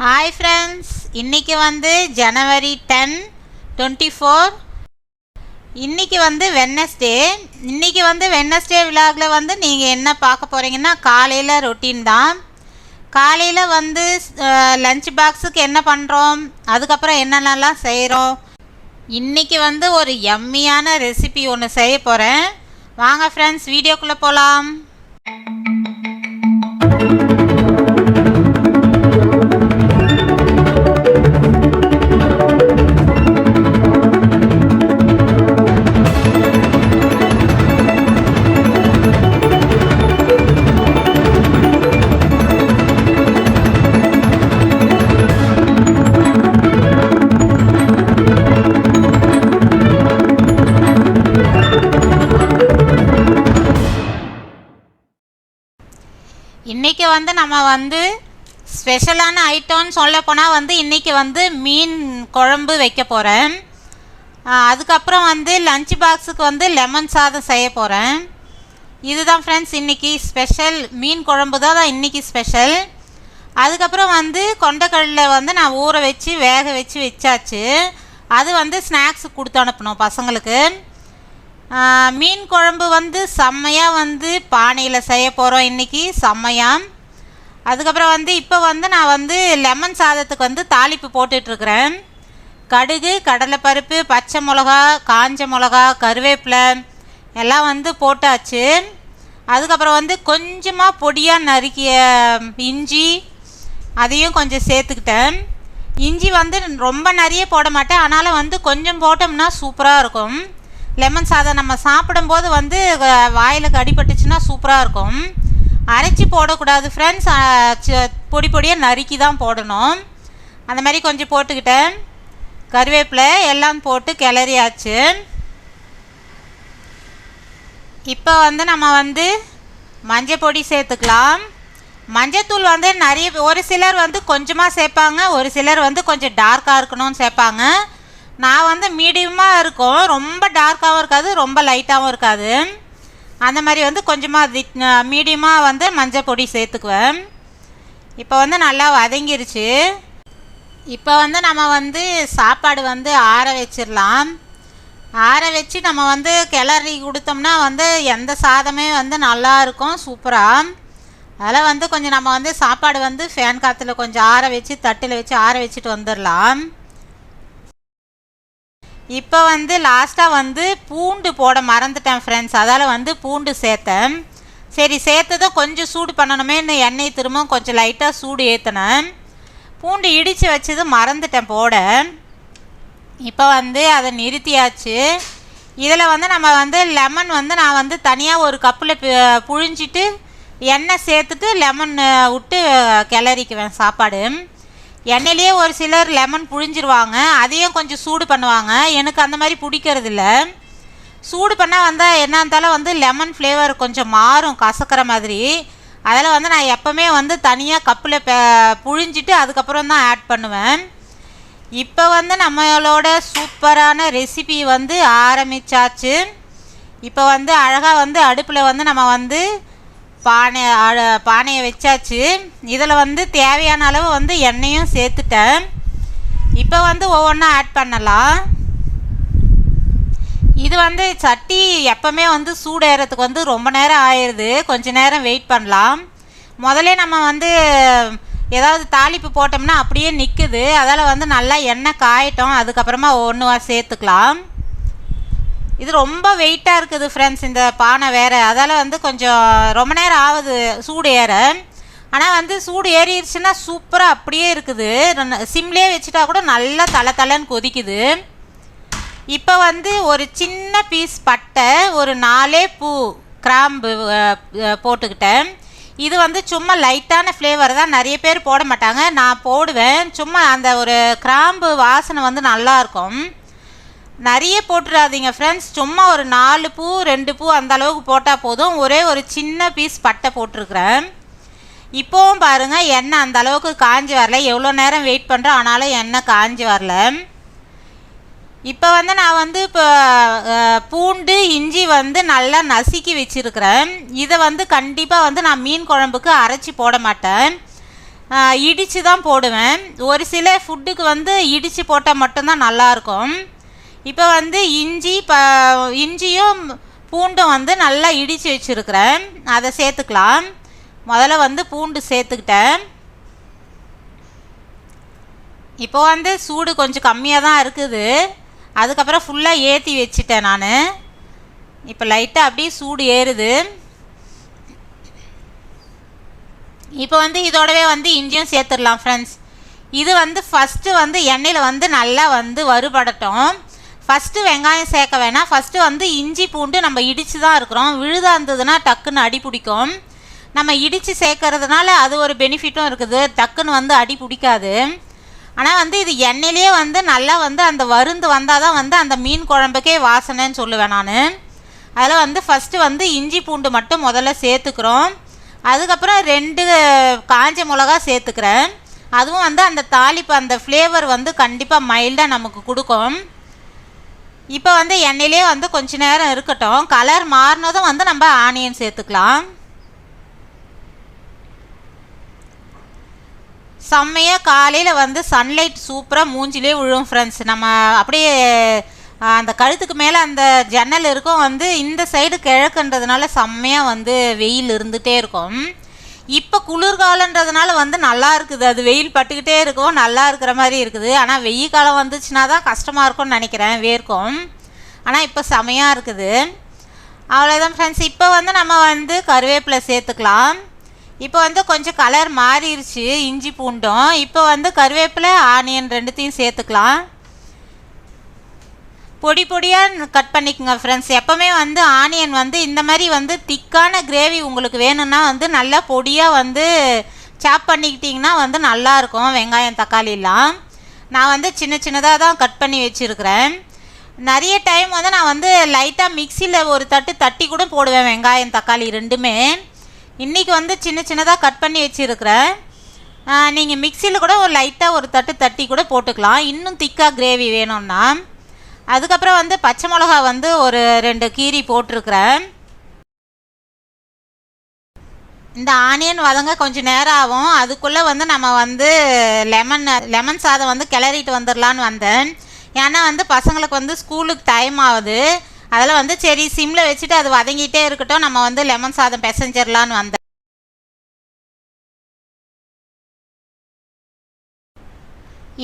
Hi friends இன்றைக்கி வந்து ஜனவரி ten twenty four இன்றைக்கி வந்து வென்னஸ்டே இன்றைக்கி வந்து வென்னஸ்டே விழாவில் வந்து நீங்கள் என்ன பார்க்க போகிறீங்கன்னா காலையில் ரொட்டீன் தான். காலையில் வந்து லஞ்ச் பாக்ஸுக்கு என்ன பண்ணுறோம் அதுக்கப்புறம் என்னென்னலாம் செய்கிறோம் இன்றைக்கி வந்து ஒரு எம்மியான ரெசிபி ஒன்று செய்ய போகிறேன் வாங்க ஃப்ரெண்ட்ஸ் வீடியோக்குள்ளே போகலாம் வந்து நம்ம வந்து ஸ்பெஷலான ஐட்டம்னு சொல்ல போனால் வந்து இன்றைக்கி வந்து மீன் குழம்பு வைக்க போகிறேன் அதுக்கப்புறம் வந்து லஞ்ச் பாக்ஸுக்கு வந்து லெமன் சாதம் செய்ய போகிறேன் இதுதான் ஃப்ரெண்ட்ஸ் இன்றைக்கி ஸ்பெஷல் மீன் குழம்பு தான் இன்றைக்கி ஸ்பெஷல் அதுக்கப்புறம் வந்து கொண்டக்கடலை வந்து நான் ஊற வச்சு வேக வச்சு வச்சாச்சு. அது வந்து ஸ்நாக்ஸுக்கு கொடுத்து அனுப்பணும் பசங்களுக்கு. மீன் குழம்பு வந்து செம்மையாக வந்து பானையில் செய்ய போகிறோம் இன்றைக்கி செம்மையாக அதுக்கப்புறம் வந்து இப்போ வந்து நான் வந்து லெமன் சாதத்துக்கு வந்து தாளிப்பு போட்டுட்ருக்குறேன். கடுகு கடலைப்பருப்பு பச்சை மிளகா காஞ்ச மிளகா கருவேப்பிலை எல்லாம் வந்து போட்டாச்சு. அதுக்கப்புறம் வந்து கொஞ்சமாக பொடியாக நறுக்கிய இஞ்சி அதையும் கொஞ்சம் சேர்த்துக்கிட்டேன். இஞ்சி வந்து ரொம்ப நிறைய போட மாட்டேன். ஆனாலும் வந்து கொஞ்சம் போட்டோம்னா சூப்பராக இருக்கும். லெமன் சாதம் நம்ம சாப்பிடும்போது வந்து வாயிலுக்கு அடிபட்டுச்சுன்னா சூப்பராக இருக்கும். அரைச்சி போடக்கூடாது ஃப்ரெண்ட்ஸ் பொடி பொடியாக நறுக்கி தான் போடணும். அந்த மாதிரி கொஞ்சம் போட்டுக்கிட்டேன். கருவேப்பிலை எல்லாம் போட்டு கிளறியாச்சு. இப்போ வந்து நம்ம வந்து மஞ்சள் பொடி சேர்த்துக்கலாம். மஞ்சத்தூள் வந்து நிறைய ஒரு சிலர் வந்து கொஞ்சமாக சேர்ப்பாங்க ஒரு சிலர் வந்து கொஞ்சம் டார்க்காக இருக்கணும்னு சேர்ப்பாங்க. நான் வந்து மீடியமாக இருக்கும். ரொம்ப டார்க்காகவும் இருக்காது ரொம்ப லைட்டாகவும் இருக்காது. அந்த மாதிரி வந்து கொஞ்சமாக மீடியமாக வந்து மஞ்சள் பொடி சேர்த்துக்குவேன். இப்போ வந்து நல்லா வதங்கிருச்சு. இப்போ வந்து நம்ம வந்து சாப்பாடு வந்து ஆற வச்சிடலாம் ஆற வச்சு நம்ம வந்து கிளறி கொடுத்தோம்னா வந்து எந்த சாதமே வந்து நல்லா இருக்கும் சூப்பராக அதில் வந்து கொஞ்சம் நம்ம வந்து சாப்பாடு வந்து ஃபேன் காற்றுல கொஞ்சம் ஆற வச்சு தட்டில் வச்சு ஆற வச்சுட்டு வந்துடலாம் இப்போ வந்து லாஸ்ட்டாக வந்து பூண்டு போட மறந்துட்டேன் ஃப்ரெண்ட்ஸ் அதால் வந்து பூண்டு சேர்த்தேன். சரி சேர்த்ததும் கொஞ்சம் சூடு பண்ணணுமேன்னு எண்ணெய் திரும்ப கொஞ்சம் லைட்டாக சூடு ஏற்றினேன் பூண்டு இடித்து வச்சது மறந்துட்டேன் போட. இப்போ வந்து அதை நிறுத்தியாச்சு. இதில் வந்து நம்ம வந்து லெமன் வந்து நான் வந்து தனியாக ஒரு கப்பில் புழிஞ்சிட்டு எண்ணெய் சேர்த்துட்டு லெமன் விட்டு கிளறிக்குவேன் சாப்பாடு. எண்ணெயிலேயே ஒரு சிலர் லெமன் புழிஞ்சிருவாங்க. அதையும் கொஞ்சம் சூடு பண்ணுவாங்க. எனக்கு அந்த மாதிரி பிடிக்கிறதில்ல. சூடு பண்ணால் வந்தால் என்ன இருந்தாலும் வந்து லெமன் ஃப்ளேவர் கொஞ்சம் மாறும் கசக்கிற மாதிரி. அதில் வந்து நான் எப்போவுமே வந்து தனியாக கப்பில் புழிஞ்சிட்டு அதுக்கப்புறம் தான் ஆட் பண்ணுவேன். இப்போ வந்து நம்மளோட சூப்பரான ரெசிபி வந்து ஆரம்பித்தாச்சு இப்போ வந்து அழகாக வந்து அடுப்பில் வந்து நம்ம வந்து பானை பானையை வச்சாச்சு. இதில் வந்து தேவையான அளவு வந்து எண்ணெயும் சேர்த்துட்டேன். இப்போ வந்து ஒவ்வொன்றா ஆட் பண்ணலாம். இது வந்து சட்டி எப்போவுமே வந்து சூடேறதுக்கு வந்து ரொம்ப நேரம் ஆயிடுது. கொஞ்ச நேரம் வெயிட் பண்ணலாம். முதல்ல நம்ம வந்து ஏதாவது தாளிப்பு போட்டோம்னா அப்படியே நிற்குது அதால் வந்து நல்லா எண்ணெய் காயட்டும். அதுக்கப்புறமா ஒன்றுவா சேர்த்துக்கலாம். இது ரொம்ப வெயிட்டாக இருக்குது ஃப்ரெண்ட்ஸ் இந்த பானை வேறு. அதால் வந்து கொஞ்சம் ரொம்ப நேரம் ஆகுது சூடு ஏற. ஆனால் வந்து சூடு ஏறிடுச்சுன்னா சூப்பராக அப்படியே இருக்குது. சிம்லேயே வச்சுட்டா கூட நல்லா தலை தலைன்னு கொதிக்குது. இப்போ வந்து ஒரு சின்ன பீஸ் பட்டை ஒரு நாலே பூ கிராம்பு போட்டுக்கிட்டேன். இது வந்து சும்மா லைட்டான ஃப்ளேவர் தான். நிறைய பேர் போட மாட்டாங்க. நான் போடுவேன். சும்மா அந்த ஒரு கிராம்பு வாசனை வந்து நல்லாயிருக்கும் நிறைய போட்டுடாதீங்க ஃப்ரெண்ட்ஸ் சும்மா ஒரு நாலு பூ ரெண்டு பூ அந்த அளவுக்கு போட்டால் போதும். ஒரே ஒரு சின்ன பீஸ் பட்டை போட்டிருக்கிறேன். இப்போவும் பாருங்கள் எண்ணெய் அந்த அளவுக்கு காஞ்சி வரல. எவ்வளோ நேரம் வெயிட் பண்ணுறேன் ஆனாலும் எண்ணெய் காஞ்சி வரல. இப்போ வந்து நான் வந்து இப்போ பூண்டு இஞ்சி வந்து நல்லா நசுக்கி வச்சுருக்கிறேன். இதை வந்து கண்டிப்பாக வந்து நான் மீன் குழம்புக்கு அரைச்சி போட மாட்டேன். இடித்து தான் போடுவேன். ஒரு சில ஃபுட்டுக்கு வந்து இடித்து போட்டால் மட்டும்தான் நல்லாயிருக்கும் இப்போ வந்து இஞ்சி ப இஞ்சியும் பூண்டும் வந்து நல்லா இடித்து வச்சுருக்கிறேன். அதை சேர்த்துக்கலாம். முதல்ல வந்து பூண்டு சேர்த்துக்கிட்டேன். இப்போ வந்து சூடு கொஞ்சம் கம்மியாக தான் இருக்குது. அதுக்கப்புறம் ஃபுல்லாக ஏற்றி வச்சிட்டேன் நான். இப்போ லைட்டாக அப்படியே சூடு ஏறுது. இப்போ வந்து இதோடவே வந்து இஞ்சியும் சேர்த்துடலாம் ஃப்ரெண்ட்ஸ் இது வந்து ஃபஸ்ட்டு வந்து எண்ணெயில் வந்து நல்லா வந்து வறுபடட்டும். ஃபஸ்ட்டு வெங்காயம் சேர்க்க வேணாம். ஃபஸ்ட்டு வந்து இஞ்சி பூண்டு நம்ம இடித்து தான் இருக்கிறோம். விழுதாக இருந்ததுன்னா டக்குன்னு அடி பிடிக்கும். நம்ம இடித்து சேர்க்கறதுனால அது ஒரு பெனிஃபிட்டும் இருக்குது. டக்குன்னு வந்து அடி பிடிக்காது. ஆனால் வந்து இது எண்ணெயிலே வந்து நல்லா வந்து அந்த வருந்து வந்தால் தான் வந்து அந்த மீன் குழம்புக்கே வாசனைன்னு சொல்லுவேன் நான். அதில் வந்து ஃபஸ்ட்டு வந்து இஞ்சி பூண்டு மட்டும் முதல்ல சேர்த்துக்கிறோம். அதுக்கப்புறம் ரெண்டு காஞ்ச மிளகா சேர்த்துக்கிறேன். அதுவும் வந்து அந்த தாளிப்பு அந்த ஃப்ளேவர் வந்து கண்டிப்பாக மைல்டாக நமக்கு கொடுக்கும். இப்போ வந்து எண்ணெயிலே வந்து கொஞ்ச நேரம் இருக்கட்டும். கலர் மாறினதும் வந்து நம்ம ஆனியன் சேர்த்துக்கலாம். செம்மையாக காலையில் வந்து சன்லைட் சூப்பராக மூஞ்சிலே விழும் ஃப்ரெண்ட்ஸ் நம்ம அப்படியே அந்த கழுத்துக்கு மேலே அந்த ஜன்னல் இருக்கும். வந்து இந்த சைடு கிழக்குன்றதுனால செம்மையாக வந்து வெயில் இருந்துகிட்டே இருக்கும். இப்போ குளிர்காலன்றதுனால வந்து நல்லா இருக்குது. அது வெயில் பட்டுக்கிட்டே இருக்கும். நல்லா இருக்கிற மாதிரி இருக்குது. ஆனால் வெயில் காலம் வந்துச்சுன்னா தான் கஷ்டமாக இருக்கும்னு நினைக்கிறேன் வேர்க்கும். ஆனால் இப்போ செமையாக இருக்குது. அவ்வளோதான் ஃப்ரெண்ட்ஸ் இப்போ வந்து நம்ம வந்து கருவேப்பிலை சேர்த்துக்கலாம். இப்போ வந்து கொஞ்சம் கலர் மாறிடுச்சு இஞ்சி பூண்டும். இப்போ வந்து கருவேப்பிலை ஆனியன் ரெண்டுத்தையும் சேர்த்துக்கலாம். பொடி பொடியாக கட் பண்ணிக்கோங்க ஃப்ரெண்ட்ஸ் எப்போவுமே வந்து ஆனியன் வந்து இந்த மாதிரி வந்து திக்கான கிரேவி உங்களுக்கு வேணும்னா வந்து நல்லா பொடியாக வந்து சாப் பண்ணிக்கிட்டிங்கன்னா வந்து நல்லாயிருக்கும் வெங்காயம் தக்காளிலாம் நான் வந்து சின்ன சின்னதாக தான் கட் பண்ணி வச்சுருக்கிறேன். நிறைய டைம் வந்து நான் வந்து லைட்டாக மிக்சியில் ஒரு தட்டு தட்டி கூட போடுவேன் வெங்காயம் தக்காளி ரெண்டுமே. இன்றைக்கி வந்து சின்ன சின்னதாக கட் பண்ணி வச்சுருக்கிறேன். நீங்கள் மிக்சியில் கூட ஒரு லைட்டாக ஒரு தட்டு தட்டி கூட போட்டுக்கலாம். இன்னும் திக்காக கிரேவி வேணும்னா. அதுக்கப்புறம் வந்து பச்சை மிளகா வந்து ஒரு ரெண்டு கீரி போட்டிருக்கிறேன். இந்த ஆனியன் வதங்க கொஞ்சம் நேரம் ஆகும். அதுக்குள்ளே வந்து நம்ம வந்து லெமன் லெமன் சாதம் வந்து கிளறிட்டு வந்துடலான்னு வந்தேன். ஏன்னா வந்து பசங்களுக்கு வந்து ஸ்கூலுக்கு டைம் ஆகுது. அதில் வந்து சரி சிம்மில் வச்சுட்டு அது வதங்கிட்டே இருக்கட்டும். நம்ம வந்து லெமன் சாதம் பெசஞ்சிடலான்னு வந்தேன்.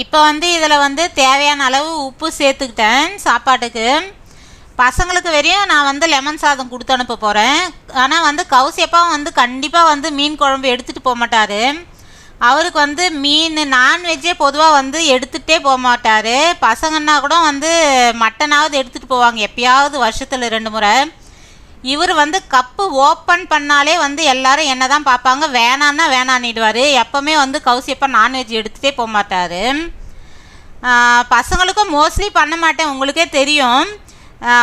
இப்போ வந்து இதில் வந்து தேவையான அளவு உப்பு சேர்த்துக்கிட்டேன் சாப்பாட்டுக்கு. பசங்களுக்கு வரையும் நான் வந்து லெமன் சாதம் கொடுத்து அனுப்ப போகிறேன் ஆனால் வந்து கௌசியப்பாவும் வந்து கண்டிப்பாக வந்து மீன் குழம்பு எடுத்துகிட்டு போக மாட்டார். அவருக்கு வந்து மீன் நான்வெஜ்ஜே பொதுவாக வந்து எடுத்துகிட்டே போக மாட்டார். பசங்கன்னா கூட வந்து மட்டனாவது எடுத்துகிட்டு போவாங்க எப்பயாவது வருஷத்தில் ரெண்டு முறை. இவர் வந்து கப்பு ஓப்பன் பண்ணாலே வந்து எல்லாரும் என்ன தான் பார்ப்பாங்க வேணான்னா வேணான்னிடுவார். எப்போவுமே வந்து கௌசியப்பா நான்வெஜ் எடுத்துகிட்டே போக மாட்டார். பசங்களுக்கும் மோஸ்ட்லி பண்ண மாட்டேன் உங்களுக்கே தெரியும்.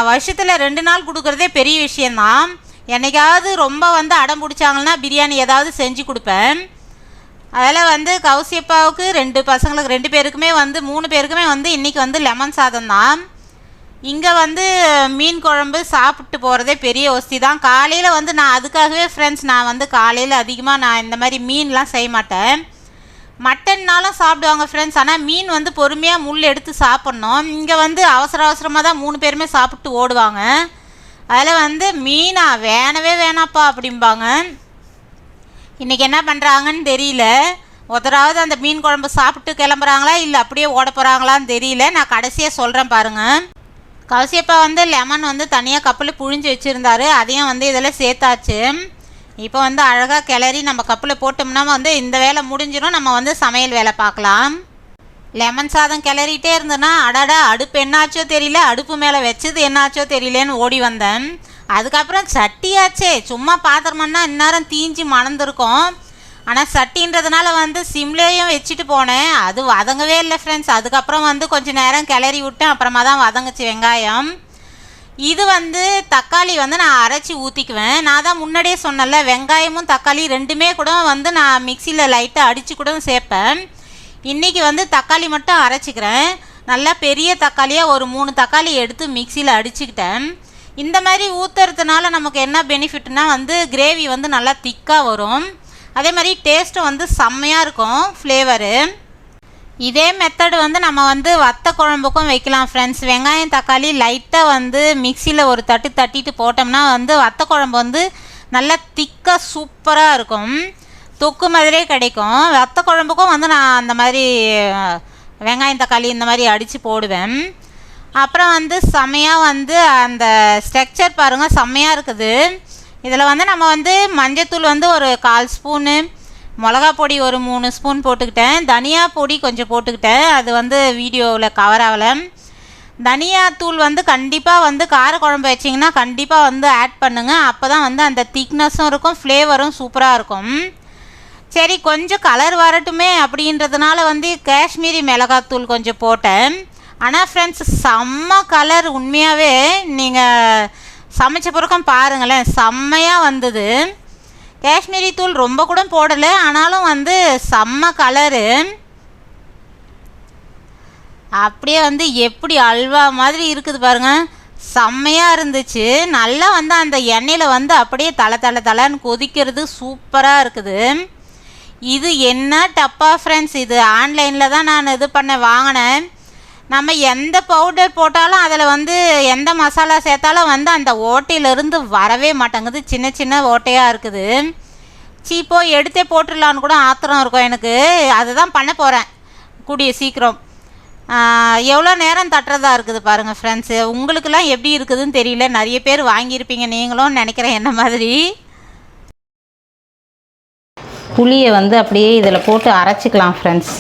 வருஷத்தில் ரெண்டு நாள் கொடுக்குறதே பெரிய விஷயந்தான் என்னைக்காவது ரொம்ப வந்து அடம் பிடிச்சாங்கன்னா பிரியாணி ஏதாவது செஞ்சு கொடுப்பேன். அதில் வந்து கௌசியப்பாவுக்கு ரெண்டு பசங்களுக்கு ரெண்டு பேருக்குமே வந்து மூணு பேருக்குமே வந்து இன்றைக்கி வந்து லெமன் சாதம் தான் இங்கே வந்து மீன் குழம்பு சாப்பிட்டு போகிறதே பெரிய ஒஸ்தி தான். காலையில் வந்து நான் அதுக்காகவே ஃப்ரெண்ட்ஸ் நான் வந்து காலையில் அதிகமாக நான் இந்த மாதிரி மீன்லாம் செய்ய மாட்டேன். மட்டன்னாலும் சாப்பிடுவாங்க ஃப்ரெண்ட்ஸ் ஆனால் மீன் வந்து பொறுமையாக முள் எடுத்து சாப்பிட்ணும். இங்கே வந்து அவசர அவசரமாக தான் மூணு பேருமே சாப்பிட்டு ஓடுவாங்க. அதில் வந்து மீனா வேணவே வேணாப்பா அப்படிம்பாங்க. இன்றைக்கி என்ன பண்ணுறாங்கன்னு தெரியல. ஒருத்தராவது அந்த மீன் குழம்பு சாப்பிட்டு கிளம்புறாங்களா இல்லை அப்படியே ஓட போகிறாங்களான்னு தெரியல. நான் கடைசியாக சொல்கிறேன் பாருங்கள் கௌசியப்பா வந்து லெமன் வந்து தனியாக கப்பில் புழிஞ்சு வச்சுருந்தாரு. அதையும் வந்து இதில் சேர்த்தாச்சு. இப்போ வந்து அழகாக கிளறி நம்ம கப்பில் போட்டோம்னா வந்து இந்த வேலை முடிஞ்சிடும். நம்ம வந்து சமையல் வேலை பார்க்கலாம். லெமன் சாதம் கிளறிட்டே இருந்தேன்னா அடடா அடுப்பு என்னாச்சோ தெரியல அடுப்பு மேலே வச்சது என்னாச்சோ தெரியலேன்னு ஓடி வந்தேன். அதுக்கப்புறம் சட்டியாச்சே சும்மா பாத்திரமன்னா இந்நேரம் தீஞ்சு மணந்துருக்கோம். ஆனால் சட்டின்றதுனால வந்து சிம்லேயும் வச்சுட்டு போனேன். அது வதங்கவே இல்லை ஃப்ரெண்ட்ஸ் அதுக்கப்புறம் வந்து கொஞ்சம் நேரம் கிளறி விட்டேன் அப்புறமா தான் வதங்குச்சு வெங்காயம். இது வந்து தக்காளி வந்து நான் அரைச்சி ஊற்றிக்குவேன் நான் தான் முன்னாடியே சொன்னல வெங்காயமும் தக்காளி ரெண்டுமே கூட வந்து நான் மிக்சியில் லைட்டாக அடித்து கூட சேர்ப்பேன். இன்றைக்கி வந்து தக்காளி மட்டும் அரைச்சிக்கிறேன். நல்லா பெரிய தக்காளியாக ஒரு மூணு தக்காளி எடுத்து மிக்சியில் அடிச்சுக்கிட்டேன். இந்த மாதிரி ஊற்றுறதுனால நமக்கு என்ன பெனிஃபிட்னால் வந்து கிரேவி வந்து நல்லா திக்காக வரும். அதே மாதிரி டேஸ்ட்டும் வந்து செம்மையாக இருக்கும் ஃப்ளேவரு இதே மெத்தடு வந்து நம்ம வந்து வத்த குழம்புக்கும் வைக்கலாம் ஃப்ரெண்ட்ஸ் வெங்காயம் தக்காளி லைட்டாக வந்து மிக்சியில் ஒரு தட்டு தட்டிட்டு போட்டோம்னா வந்து வத்த குழம்பு வந்து நல்லா திக்காக சூப்பராக இருக்கும். தொக்கு மாதிரியே கிடைக்கும். வத்த குழம்புக்கும் வந்து நான் அந்த மாதிரி வெங்காயம் தக்காளி இந்த மாதிரி அடித்து போடுவேன். அப்புறம் வந்து செம்மையாக வந்து அந்த ஸ்ட்ரக்சர் பாருங்கள் செம்மையாக இருக்குது. இதில் வந்து நம்ம வந்து மஞ்சத்தூள் வந்து ஒரு கால் ஸ்பூனு மிளகா பொடி ஒரு மூணு ஸ்பூன் போட்டுக்கிட்டேன். தனியா பொடி கொஞ்சம் போட்டுக்கிட்டேன். அது வந்து வீடியோவில் கவர் ஆகலை. தனியாத்தூள் வந்து கண்டிப்பாக வந்து கார குழம்பு வச்சிங்கன்னா கண்டிப்பாக வந்து ஆட் பண்ணுங்கள் அப்போ தான் வந்து அந்த திக்னஸும் இருக்கும் ஃப்ளேவரும் சூப்பராக இருக்கும். சரி கொஞ்சம் கலர் வரட்டுமே அப்படின்றதுனால வந்து காஷ்மீரி மிளகாத்தூள் கொஞ்சம் போட்டேன். ஆனால் ஃப்ரெண்ட்ஸ் செம்ம கலர் உண்மையாகவே நீங்கள் சமைச்ச பிறக்கம் பாருங்களேன் செம்மையாக வந்தது. காஷ்மீரி தூள் ரொம்ப கூட போடலை ஆனாலும் வந்து செம்ம கலரு அப்படியே வந்து எப்படி அல்வா மாதிரி இருக்குது பாருங்க. செம்மையாக இருந்துச்சு. நல்லா வந்து அந்த எண்ணெயில் வந்து அப்படியே தலை தலை தலைன்னு கொதிக்கிறது சூப்பராக இருக்குது. இது என்ன டப்பா ஃப்ரெண்ட்ஸ் இது ஆன்லைனில் தான் நான் இது பண்ண வாங்கினேன். நம்ம எந்த பவுடர் போட்டாலும் அதில் வந்து எந்த மசாலா சேர்த்தாலும் வந்து அந்த ஓட்டையிலேருந்து வரவே மாட்டேங்குது. சின்ன சின்ன ஓட்டையாக இருக்குது. சீப்போ எடுத்தே போட்டுடலான்னு கூட ஆத்திரம் இருக்கும் எனக்கு. அதுதான் பண்ண போகிறேன் கூடிய சீக்கிரம். எவ்வளோ நேரம் தட்டுறதா இருக்குது பாருங்கள் ஃப்ரெண்ட்ஸு உங்களுக்கெல்லாம் எப்படி இருக்குதுன்னு தெரியல. நிறைய பேர் வாங்கியிருப்பீங்க. நீங்களும் நினைக்கிறேன் என்ன மாதிரி. புளியை வந்து அப்படியே இதில் போட்டு அரைச்சிக்கலாம் ஃப்ரெண்ட்ஸ்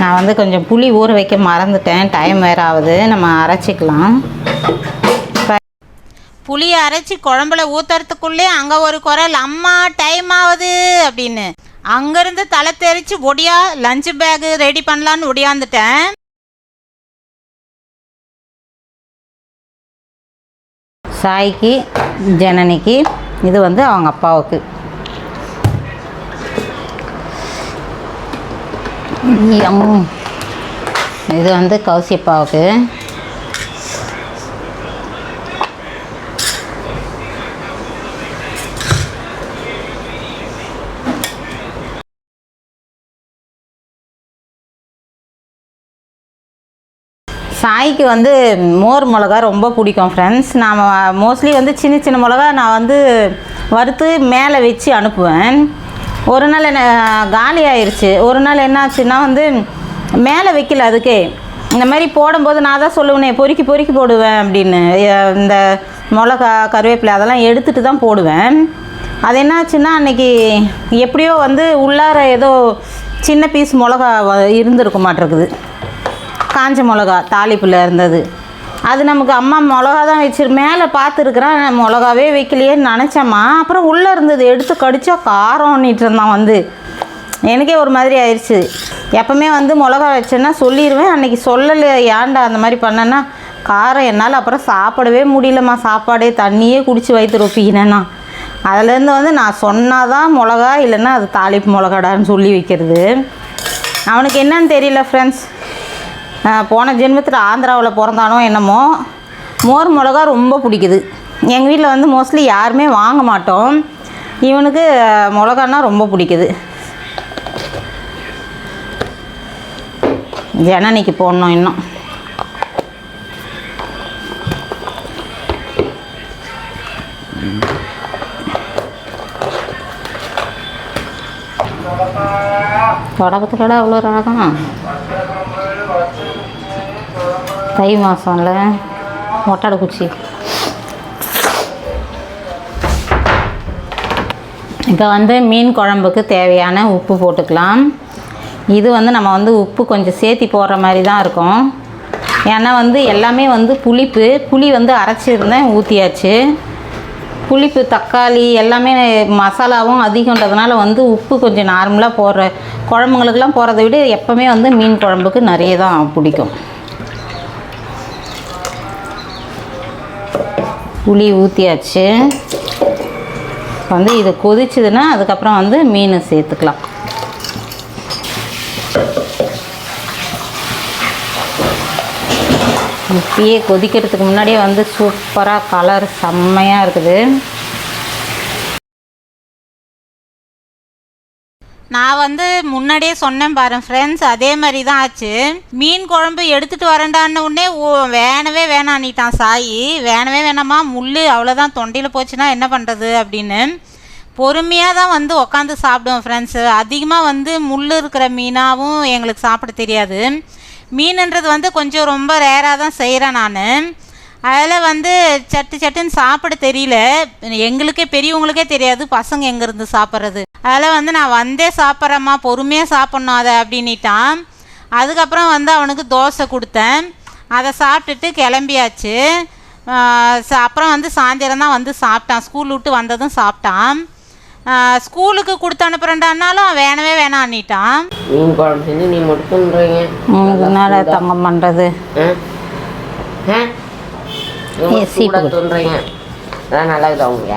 நான் வந்து கொஞ்சம் புளி ஊற வைக்க மறந்துட்டேன். டைம் வேறு ஆகுது. நம்ம அரைச்சிக்கலாம். புளியை அரைச்சி குழம்புல ஊற்றுறதுக்குள்ளே அங்கே ஒரு குரல் அம்மா டைம் ஆகுது அப்படின்னு. அங்கேருந்து தலை தெரிச்சு ஒடியா லஞ்ச் பேகு ரெடி பண்ணலான்னு ஒடியாந்துட்டேன். சாய்க்கு ஜனனிக்கு இது வந்து அவங்க அப்பாவுக்கு. இது வந்து கௌசிப்பாவுக்கு சாய்க்கு வந்து மோர் மிளகா ரொம்ப பிடிக்கும் ஃப்ரெண்ட்ஸ் நான் மோஸ்ட்லி வந்து சின்ன சின்ன மிளகா நான் வந்து வறுத்து மேலே வச்சு அனுப்புவேன். ஒரு நாள் என்ன காலி ஆயிடுச்சு ஒரு நாள் என்னாச்சுன்னா வந்து மேலே வைக்கல அதுக்கே. இந்த மாதிரி போடும்போது நான் தான் சொல்லுவேனே பொறுக்கி பொறுக்கி போடுவேன் அப்படின்னு. இந்த மிளகா கருவேப்பிலை அதெல்லாம் எடுத்துட்டு தான் போடுவேன். அது என்னாச்சுன்னா அன்றைக்கி எப்படியோ வந்து உள்ளார ஏதோ சின்ன பீஸ் மிளகா வ- இருந்திருக்க மாட்டிருக்குது. காஞ்ச மிளகா தாளிப்பில் இருந்தது. அது நமக்கு அம்மா மிளகா தான் வச்சிரு மேலே பார்த்துருக்குறேன் மிளகாவே வைக்கலையேன்னு நினச்சேம்மா. அப்புறம் உள்ளே இருந்தது எடுத்து கடிச்சா காரம்னிட்டு இருந்தான் வந்து. எனக்கே ஒரு மாதிரி ஆயிடுச்சு எப்பவுமே வந்து மிளகா வச்சேன்னா சொல்லிடுவேன் அன்றைக்கி சொல்லலை ஏன்டா அந்த மாதிரி பண்ணேன்னா காரம் என்னால் அப்புறம் சாப்பிடவே முடியலம்மா. சாப்பாடே தண்ணியே குடிச்சு வயிற்று ரொப்பிக்கினேன்னா அதுலேருந்து வந்து நான் சொன்னால் தான் மிளகா இல்லைன்னா அது தாளிப்பு மிளகாடான்னு சொல்லி வைக்கிறது. அவனுக்கு என்னன்னு தெரியல ஃப்ரெண்ட்ஸ் போன ஜென்மத்தில் ஆந்திராவில் பிறந்தானோ என்னமோ மோர் மிளகா ரொம்ப பிடிக்குது. எங்கள் வீட்டில் வந்து மோஸ்ட்லி யாருமே வாங்க மாட்டோம். இவனுக்கு மிளகான்னா ரொம்ப பிடிக்குது. ஜனனிக்கு போடணும் இன்னும். தொடக்கத்துலடா அவ்வளோ ராகம். தை மாதம்ல மொட்டாடு குச்சி. இப்போ வந்து மீன் குழம்புக்கு தேவையான உப்பு போட்டுக்கலாம். இது வந்து நம்ம வந்து உப்பு கொஞ்சம் சேர்த்தி போடுற மாதிரி தான் இருக்கும். ஏன்னா வந்து எல்லாமே வந்து புளிப்பு புளி வந்து அரைச்சிருந்தேன் ஊற்றியாச்சு புளிப்பு தக்காளி எல்லாமே மசாலாவும் அதிகன்றதுனால வந்து உப்பு கொஞ்சம் நார்மலாக போடுற குழம்புங்களுக்கெல்லாம் போகிறத விட எப்போவுமே வந்து மீன் குழம்புக்கு நிறைய தான் பிடிக்கும். புளி ஊற்றியாச்சு வந்து இது கொதிச்சதுன்னா அதுக்கப்புறம் வந்து மீன் சேர்த்துக்கலாம். இப்பயே கொதிக்கிறதுக்கு முன்னாடியே வந்து சூப்பராக கலர் செம்மையாக இருக்குது. நான் வந்து முன்னாடியே சொன்னேன் பாரு ஃப்ரெண்ட்ஸ் அதே மாதிரி தான் ஆச்சு. மீன் குழம்பு எடுத்துகிட்டு வரேன்டான்னு உடனே வேணவே வேணான்னிட்டான் சாயி. வேணவே வேணாமா முள் அவ்வளோதான் தொண்டையில் போச்சுன்னா என்ன பண்ணுறது அப்படின்னு. பொறுமையாக தான் வந்து உக்காந்து சாப்பிடுவோம் ஃப்ரெண்ட்ஸு அதிகமாக வந்து முள் இருக்கிற மீனாகவும் எங்களுக்கு சாப்பிட தெரியாது. மீனுன்றது வந்து கொஞ்சம் ரொம்ப ரேராக தான் செய்கிறேன் நான். அதில் வந்து சட்டு சட்டுன்னு சாப்பிட தெரியல. எங்களுக்கே பெரியவங்களுக்கே தெரியாது பசங்க எங்கேருந்து சாப்பிட்றது. அதில் வந்து நான் வந்தே சாப்பிட்றேம்மா பொறுமையாக சாப்பிட்ணும் அதை அப்படின்னிட்டான். அதுக்கப்புறம் வந்து அவனுக்கு தோசை கொடுத்தேன். அதை சாப்பிட்டுட்டு கிளம்பியாச்சு. அப்புறம் வந்து சாயந்தரம் தான் வந்து சாப்பிட்டான். ஸ்கூல் விட்டு வந்ததும் சாப்பிட்டான். ஸ்கூலுக்கு கொடுத்து அனுப்புறேன்டானாலும் வேணவே வேணான்னிட்டான். மீன் குழம்பு செஞ்சு நீ என்னடா தங்கம் பண்ணுறது சீப்பு அதான் நல்லா அவங்க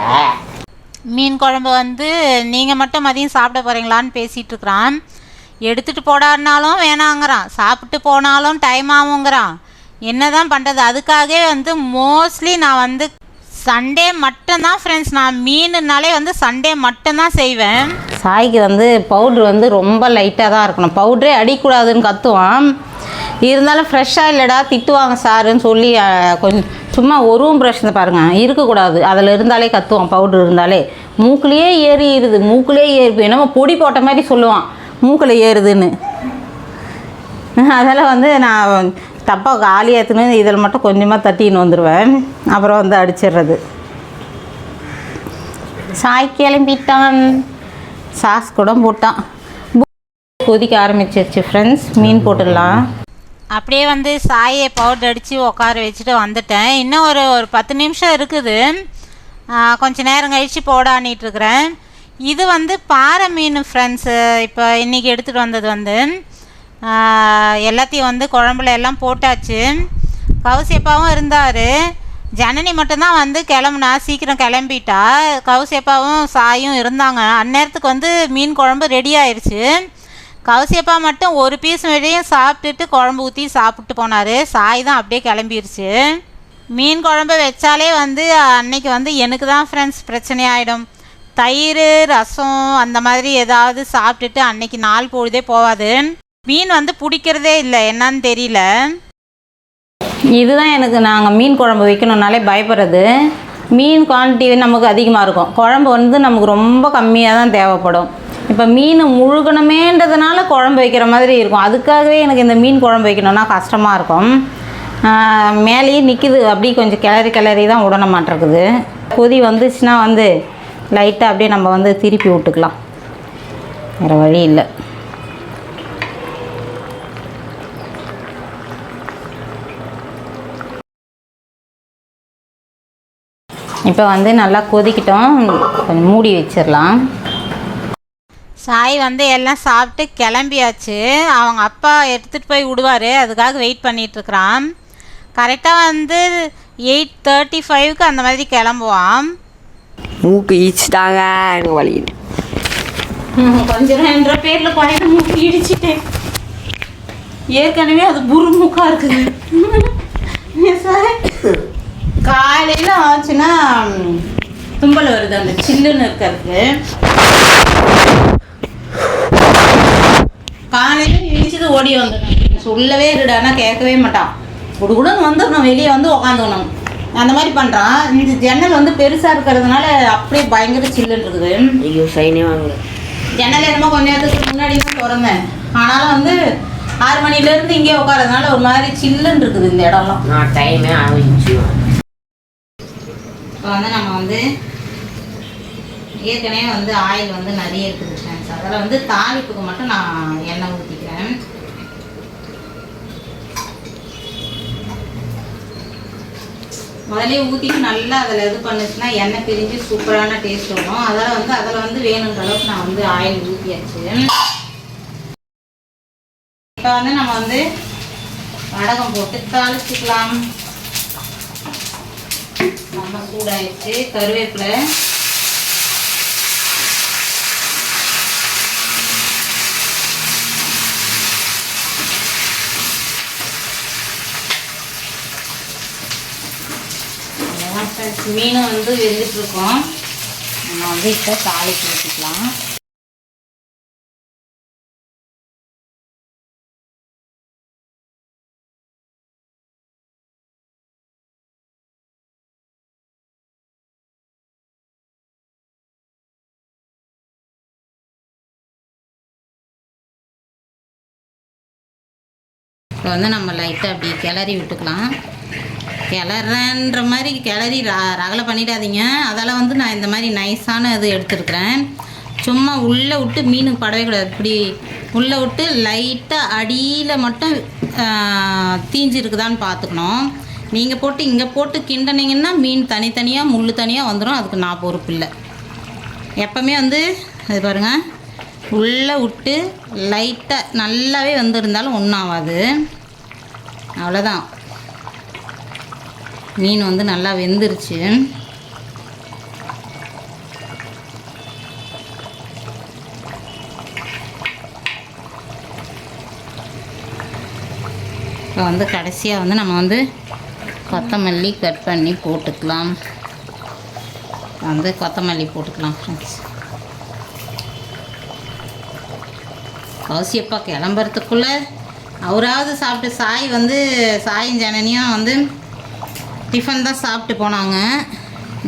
மீன் குழம்பு வந்து நீங்கள் மட்டும் மதியம் சாப்பிட போகிறீங்களான்னு பேசிகிட்டு இருக்கிறான். எடுத்துகிட்டு போடாருனாலும் வேணாங்கிறான். சாப்பிட்டு போனாலும் டைம் ஆகுங்கிறான். என்ன தான் பண்ணுறது அதுக்காகவே வந்து மோஸ்ட்லி நான் வந்து சண்டே மட்டும்தான் ஃப்ரெண்ட்ஸ் நான் மீனுனாலே வந்து சண்டே மட்டும்தான் செய்வேன். சாய்க்கு வந்து பவுட்ரு வந்து ரொம்ப லைட்டாக தான் இருக்கணும். பவுட்ரே அடிக்கூடாதுன்னு கத்துவான். இருந்தாலும் ஃப்ரெஷ்ஷாக இல்லைடா திட்டுவாங்க சாருன்னு சொல்லி கொஞ்சம் சும்மா ஒருவும் ப்ரஷ் பாருங்கள் இருக்கக்கூடாது. அதில் இருந்தாலே கத்துவான் பவுட்ரு இருந்தாலே. மூக்குலேயே ஏறிடுது மூக்குலேயே ஏறி என்னமோ பொடி போட்ட மாதிரி சொல்லுவான் மூக்கில் ஏறுதுன்னு. அதெல்லாம் வந்து நான் தப்பாக காலி இதில் மட்டும் கொஞ்சமாக தட்டின்னு வந்துடுவேன் அப்புறம் வந்து அடிச்சிடுறது. சாய் கிளம்பிட்டான். சாஸ் கூட போட்டான். கொதிக்க ஆரம்பிச்சிருச்சு ஃப்ரெண்ட்ஸ் மீன் போட்டுடலாம். அப்படியே வந்து சாயை பவுடர் அடித்து உட்கார வச்சுட்டு வந்துட்டேன். இன்னும் ஒரு ஒரு பத்து நிமிஷம் இருக்குது. கொஞ்சம் நேரம் கழித்து போடானிட்டுருக்குறேன் இது வந்து பாறை மீன் ஃப்ரெண்ட்ஸு இப்போ இன்றைக்கி எடுத்துகிட்டு வந்தது வந்து எல்லாத்தையும் வந்து குழம்புல எல்லாம் போட்டாச்சு. கவுசியப்பாவும் இருந்தார். ஜனனி மட்டும்தான் வந்து கிளம்புனா சீக்கிரம் கிளம்பிட்டா. கவுசியப்பாவும் சாயும் இருந்தாங்க. அந்நேரத்துக்கு வந்து மீன் குழம்பு ரெடி ஆயிடுச்சு கவுசியப்பா மட்டும் ஒரு பீஸ் வெளியும் சாப்பிட்டுட்டு குழம்பு ஊற்றி சாப்பிட்டு போனார். சாய் தான் அப்படியே கிளம்பிருச்சு. மீன் குழம்பு வச்சாலே வந்து அன்னைக்கு வந்து எனக்கு தான் ஃப்ரெண்ட்ஸ் பிரச்சனை ஆகிடும் தயிர் ரசம் அந்த மாதிரி ஏதாவது சாப்பிட்டுட்டு அன்னைக்கு நாள் பொழுதே போகாது மீன் வந்து பிடிக்கிறதே இல்லை. என்னன்னு தெரியல. இதுதான் எனக்கு நாங்கள் மீன் குழம்பு வைக்கணுன்னாலே பயப்படுறது. மீன் குவான்டிட்டி நமக்கு அதிகமாக இருக்கும். குழம்பு வந்து நமக்கு ரொம்ப கம்மியாக தான் தேவைப்படும். இப்போ மீன் முழுகணுமேன்றதுனால குழம்பு வைக்கிற மாதிரி இருக்கும். அதுக்காகவே எனக்கு இந்த மீன் குழம்பு வைக்கணும்னா கஷ்டமாக இருக்கும். மேலேயே நிற்கிது அப்படி கொஞ்சம் கிளறி கிளறி தான் உடன மாட்டேருக்குது. கொதி வந்துச்சுன்னா வந்து லைட்டாக அப்படியே நம்ம வந்து திருப்பி விட்டுக்கலாம். வேறு வழி இல்லை. இப்போ வந்து நல்லா கொதிக்கிட்டோம். கொஞ்சம் மூடி வச்சிடலாம். சாய் வந்து எல்லாம் சாப்பிட்டு கிளம்பியாச்சு. அவங்க அப்பா எடுத்துகிட்டு போய் விடுவார். அதுக்காக வெயிட் பண்ணிகிட்ருக்குறான் கரெக்டாக வந்து எயிட் தேர்ட்டி ஃபைவ்க்கு அந்த மாதிரி கிளம்புவான். மூக்கு ஈச்சிட்டாங்க எனக்கு வலிக்குது கொஞ்சம் என்ற பேரில் குழந்தை மூக்கு இடிச்சிட்டேன் ஏற்கனவே அது புருமுக்கா இருக்குது. காலையில் ஆச்சுன்னா தும்பல் வருது அந்த சில்லுன்னு இருக்கிறதுக்கு. காலையில் இடிச்சது ஓடி வந்துடும் சொல்லவே இருடானா கேட்கவே மாட்டான். குடுகுடுன்னு வந்துடணும் வெளியே வந்து உக்காந்துக்கணும். அந்த மாதிரி பண்ணுறான் இந்த ஜன்னல் வந்து பெருசாக இருக்கிறதுனால அப்படியே பயங்கர சில்லுன்னு இருக்குது ஐயோ சைனே வாங்கல. ஜன்னல் என்னமோ கொஞ்ச நேரத்துக்கு முன்னாடி தான் திறந்தேன். ஆனாலும் வந்து ஆறு மணிலேருந்து இங்கே உட்காரதுனால ஒரு மாதிரி சில்லுன்னு இருக்குது இந்த இடம்லாம். நான் டைமே ஆரம்பிச்சு இப்போ வந்து நம்ம வந்து ஏற்கனவே வந்து ஆயில் வந்து நிறைய இருக்குது ஃப்ரெண்ட்ஸ் அதில் வந்து தாளிப்புக்கு மட்டும் நான் எண்ணெய் ஊற்றிக்கிறேன் முதல்ல ஊற்றிட்டு நல்லா அதில் இது பண்ணுச்சுன்னா எண்ணெய் பிரிஞ்சு சூப்பரான டேஸ்ட் வரும். அதில் வந்து அதில் வந்து வேணுன்ற அளவுக்கு நான் வந்து ஆயில் ஊற்றியாச்சு இப்போ வந்து நம்ம வந்து வடகம் போட்டு தாளிச்சுக்கலாம். நம்ம சூடாயிடுச்சு. கருவேப்பிலை. ஆயிடுச்சு மீனும் வந்து வெந்துட்டுருக்கோம். நம்ம வந்து இப்போ தாளிக்கு ஊற்றிக்கலாம் இப்போ வந்து நம்ம லைட்டாக அப்படி கிளறி விட்டுக்கலாம். கிளறன்ற மாதிரி கிளறி ர ரகலை பண்ணிடாதீங்க. அதால் வந்து நான் இந்த மாதிரி நைஸான இது எடுத்துருக்குறேன். சும்மா உள்ளே விட்டு மீனுக்கு படவே கூடாது. இப்படி உள்ளே விட்டு லைட்டாக அடியில் மட்டும் தீஞ்சிருக்குதான்னு பார்த்துக்கணும் நீங்கள் போட்டு இங்கே போட்டு கிண்டனீங்கன்னா மீன் தனித்தனியாக முள் தனியாக வந்துடும் அதுக்கு நான் பொறுப்பு இல்லை. எப்போவுமே வந்து அது பாருங்கள் உள்ளே விட்டு லைட்டாக நல்லாவே வந்திருந்தாலும் ஒன்றும் ஆகாது அவ்வளோதான் மீன் வந்து நல்லா வெந்துருச்சு. இப்போ வந்து கடைசியாக வந்து நம்ம வந்து கொத்தமல்லி கட் பண்ணி போட்டுக்கலாம். வந்து கொத்தமல்லி போட்டுக்கலாம் ஃப்ரெண்ட்ஸ் கௌசியப்பா கிளம்புறதுக்குள்ளே அவராவது சாப்பிட்டு சாய் வந்து சாயும் ஜனனியும் வந்து டிஃபன் தான் சாப்பிட்டு போனாங்க.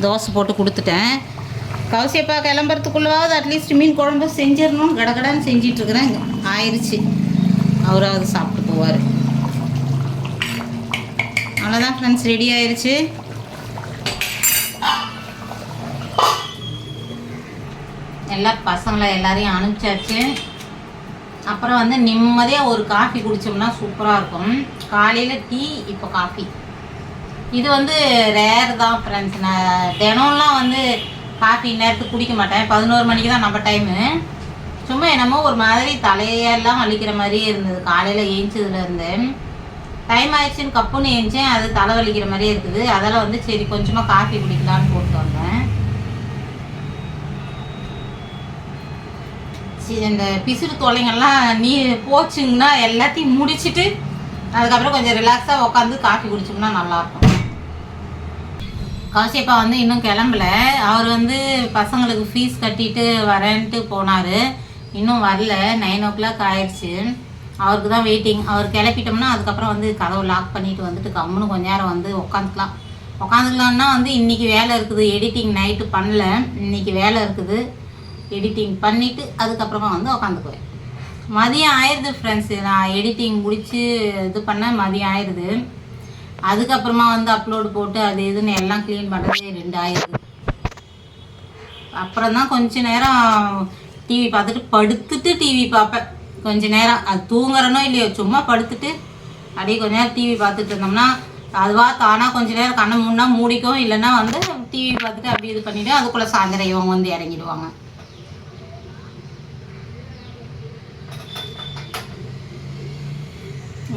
தோசை போட்டு கொடுத்துட்டேன். கவுசியப்பா கிளம்புறதுக்குள்ளவாவது அட்லீஸ்ட் மீன் குழம்பு செஞ்சிடணும். கடகடான்னு செஞ்சிட்ருக்குறேன் ஆயிடுச்சு அவராவது சாப்பிட்டு போவார். அவ்வளோதான் ஃப்ரெண்ட்ஸ் ரெடி ஆயிடுச்சு எல்லா பசங்களை எல்லாரையும் அனுப்பிச்சாச்சு. அப்புறம் வந்து நிம்மதியாக ஒரு காஃபி குடித்தோம்னா சூப்பராக இருக்கும். காலையில் டீ இப்போ காஃபி இது வந்து ரேர் தான் ஃப்ரெண்ட்ஸ் நான் தினம்லாம் வந்து காஃபி நேரத்துக்கு குடிக்க மாட்டேன். பதினோரு மணிக்கு தான் நம்ம டைமு சும்மா என்னமோ ஒரு மாதிரி தலையெல்லாம் வலிக்கிற மாதிரியே இருந்தது. காலையில் ஏஞ்சதுலேருந்து டைம் ஆயிடுச்சுன்னு கப்புன்னு ஏஞ்சேன். அது தலை வலிக்கிற மாதிரியே இருக்குது. அதெல்லாம் வந்து சரி கொஞ்சமாக காஃபி குடிக்கலான்னு போட்டு வந்தேன். சரி இந்த பிசுறு தொலைங்கள்லாம் நீ போச்சுங்கன்னா எல்லாத்தையும் முடிச்சுட்டு அதுக்கப்புறம் கொஞ்சம் ரிலாக்ஸாக உட்காந்து காஃபி குடிச்சோம்னா நல்லாயிருக்கும் கௌசியப்பா வந்து இன்னும் கிளம்பல. அவர் வந்து பசங்களுக்கு ஃபீஸ் கட்டிட்டு வரேன்ட்டு போனார். இன்னும் வரல. நைன் ஓ கிளாக் ஆயிடுச்சு. அவருக்கு தான் வெயிட்டிங் அவர் கிளப்பிட்டோம்னா அதுக்கப்புறம் வந்து கதவை லாக் பண்ணிட்டு வந்துட்டு கம்முன்னு கொஞ்ச நேரம் வந்து உட்காந்துக்கலாம் உட்காந்துக்கலாம்னா வந்து இன்றைக்கி வேலை இருக்குது. எடிட்டிங் நைட்டு பண்ணல. இன்னைக்கு வேலை இருக்குது. எடிட்டிங் பண்ணிவிட்டு அதுக்கப்புறமா வந்து உட்காந்துக்குவேன் மதியம் ஆயிடுது ஃப்ரெண்ட்ஸு நான் எடிட்டிங் முடித்து இது பண்ண மதியம் ஆயிடுது. அதுக்கப்புறமா வந்து அப்லோடு போட்டு அது இதுன்னு எல்லாம் க்ளீன் பண்ணுறதே ரெண்டு ஆயிடுது அப்புறம் தான் கொஞ்ச நேரம் டிவி பார்த்துட்டு படுத்துட்டு டிவி பார்ப்பேன். கொஞ்ச நேரம் அது தூங்குறனோ இல்லையோ சும்மா படுத்துட்டு அப்படியே கொஞ்ச நேரம் டிவி பார்த்துட்டு இருந்தோம்னா அதுவா தானாக கொஞ்ச நேரம் கண்ணை முன்னா மூடிக்கும். இல்லைன்னா வந்து டிவி பார்த்துட்டு அப்படியே இது பண்ணிவிட்டு அதுக்குள்ளே சாயந்தரம் இவங்க வந்து இறங்கிடுவாங்க.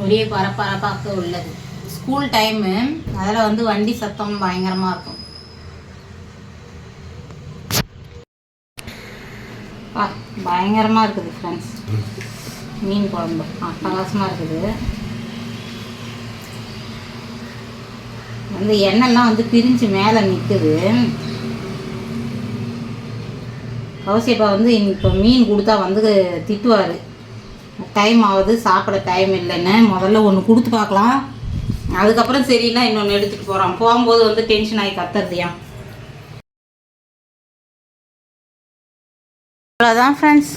ஒரே பரபரப்பாக உள்ளது. ஸ்கூல் டைமு அதில் வந்து வண்டி சத்தம் பயங்கரமாக இருக்கும். பயங்கரமாக இருக்குது ஃப்ரெண்ட்ஸ் மீன் குழம்பு. அட்டகாசமாக இருக்குது. வந்து எண்ணெய்லாம் வந்து பிரிஞ்சு மேலே நிற்குது கௌசியப்பா வந்து இப்போ மீன் கொடுத்தா வந்து திட்டுவார். டைம் ஆகுது சாப்பிட டைம் இல்லைன்னு. முதல்ல ஒன்று கொடுத்து பார்க்கலாம். அதுக்கப்புறம் சரின்னா இன்னொன்று எடுத்துகிட்டு போகிறான் போகும்போது வந்து டென்ஷன் ஆகி கத்துறதுயா? அவ்வளோதான் ஃப்ரெண்ட்ஸ்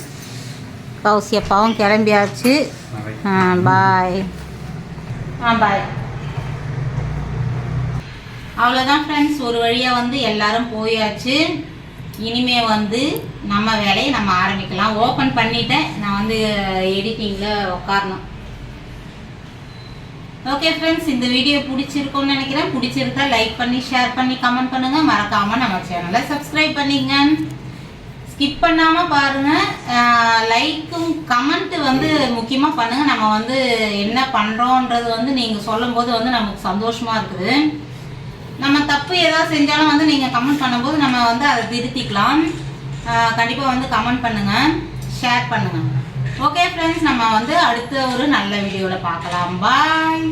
கௌசியப்பாவும் கிளம்பியாச்சு. பாய் ஆ பாய் அவ்வளோதான் ஃப்ரெண்ட்ஸ் ஒரு வழியாக வந்து எல்லாரும் போயாச்சு. இனிமே வந்து நம்ம வேலையை நம்ம ஆரம்பிக்கலாம். ஓப்பன் பண்ணிவிட்டேன் நான் வந்து எடிட்டிங்கில் உட்காரணும் ஓகே ஃப்ரெண்ட்ஸ் இந்த வீடியோ பிடிச்சிருக்கும்னு நினைக்கிறேன். பிடிச்சிருந்தா லைக் பண்ணி ஷேர் பண்ணி கமெண்ட் பண்ணுங்க. மறக்காம நம்ம சேனலை சப்ஸ்கிரைப் பண்ணிங்க. ஸ்கிப் பண்ணாமல் பாருங்கள் லைக்கும் கமெண்ட் வந்து முக்கியமாக பண்ணுங்கள் நம்ம வந்து என்ன பண்ணுறோன்றது வந்து நீங்கள் சொல்லும்போது வந்து நமக்கு சந்தோஷமாக இருக்குது. நம்ம தப்பு ஏதாவது செஞ்சாலும் வந்து நீங்கள் கமெண்ட் பண்ணும்போது நம்ம வந்து அதை திருத்திக்கலாம். கண்டிப்பாக வந்து கமெண்ட் பண்ணுங்கள் ஷேர் பண்ணுங்கள் ஓகே ஃப்ரெண்ட்ஸ் நம்ம வந்து அடுத்த ஒரு நல்ல வீடியோவில் பார்க்கலாம். பாய்